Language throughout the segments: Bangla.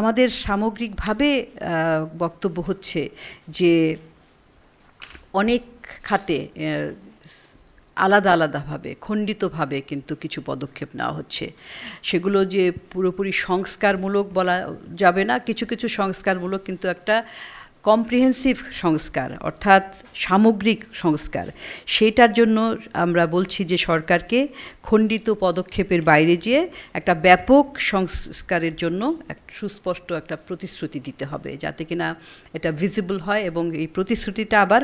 আমাদের সামগ্রিকভাবে বক্তব্য হচ্ছে যে অনেক খাতে আলাদা আলাদাভাবে, খণ্ডিতভাবে কিন্তু কিছু পদক্ষেপ নেওয়া হচ্ছে। সেগুলো যে পুরোপুরি সংস্কারমূলক বলা যাবে না, কিছু কিছু সংস্কারমূলক কিন্তু একটা কম্প্রিহেন্সিভ সংস্কার, অর্থাৎ সামগ্রিক সংস্কার। সেটার জন্য আমরা বলছি যে সরকারকে খণ্ডিত পদক্ষেপের বাইরে যেয়ে একটা ব্যাপক সংস্কারের জন্য এক সুস্পষ্ট একটা প্রতিশ্রুতি দিতে হবে, যাতে কিনা এটা ভিজিবল হয় এবং এই প্রতিশ্রুতিটা আবার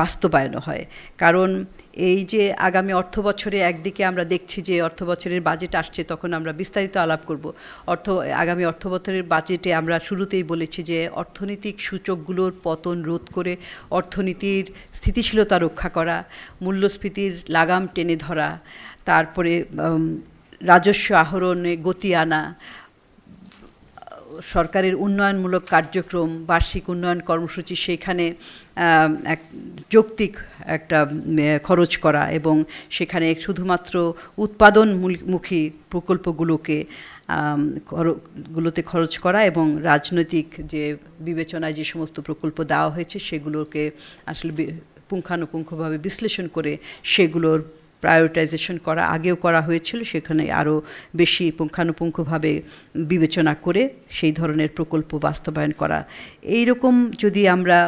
বাস্তবায়ন হয়। কারণ এই যে আগামী অর্থ বছরে একদিকে আমরা দেখছি যে অর্থ বছরের বাজেট আসছে, তখন আমরা বিস্তারিত আলাপ করব। অর্থ, আগামী অর্থ বছরের বাজেটে আমরা শুরুতেই বলেছি যে অর্থনৈতিক সূচকগুলোর পতন রোধ করে অর্থনীতির স্থিতিশীলতা রক্ষা করা, মূল্যস্ফীতির লাগাম টেনে ধরা, তারপরে রাজস্ব আহরণে গতি আনা সরকারের উন্নয়নমূলক কার্যক্রম, বার্ষিক উন্নয়ন কর্মসূচি, সেখানে এক যৌক্তিক একটা খরচ করা এবং সেখানে শুধুমাত্র উৎপাদনমুখী প্রকল্পগুলোকে গুলোতে খরচ করা এবং রাজনৈতিক যে বিবেচনায় যে সমস্ত প্রকল্প দেওয়া হয়েছে, সেগুলোকে আসলে পুঙ্খানুপুঙ্খভাবে বিশ্লেষণ করে সেগুলোর প্রায়োরিটাইজেশন করা আগেও করা হয়েছিল, সেখানে আরও বেশি পুঙ্খানুপুঙ্খভাবে বিবেচনা করে সেই ধরনের প্রকল্প বাস্তবায়ন করা। এই রকম যদি আমরা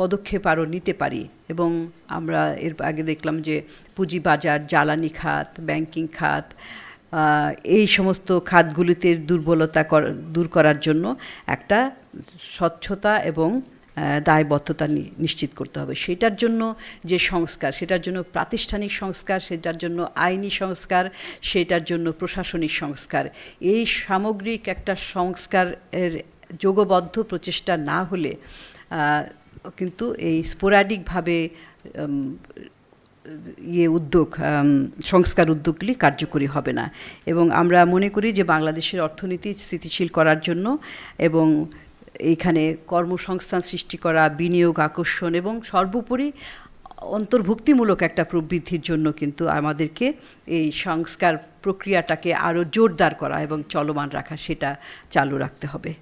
পদক্ষেপ আরও নিতে পারি এবং আমরা এর আগে দেখলাম যে পুঁজিবাজার, জ্বালানি খাত, ব্যাংকিং খাত এই সমস্ত খাতগুলিতে দুর্বলতা দূর করার জন্য একটা স্বচ্ছতা এবং দায়বদ্ধতা নিশ্চিত করতে হবে। সেটার জন্য যে সংস্কার, সেটার জন্য প্রাতিষ্ঠানিক সংস্কার, সেটার জন্য আইনি সংস্কার, সেটার জন্য প্রশাসনিক সংস্কার। এই সামগ্রিক একটা সংস্কারের যোগবদ্ধ প্রচেষ্টা না হলে কিন্তু এই স্পোরাডিকভাবে ইয়ে উদ্যোগ সংস্কার উদ্যোগগুলি কার্যকরী হবে না। এবং আমরা মনে করি যে বাংলাদেশের অর্থনীতি স্থিতিশীল করার জন্য এবং এইখানে কর্মসংস্থান সৃষ্টি করা, বিনিয়োগ, আকর্ষণ এবং সর্বোপরি অন্তর্ভুক্তিমূলক একটা প্রবৃদ্ধির জন্য কিন্তু আমাদেরকে এই সংস্কার প্রক্রিয়াটাকে আরও জোরদার করা এবং চলমান রাখা সেটা চালু রাখতে হবে।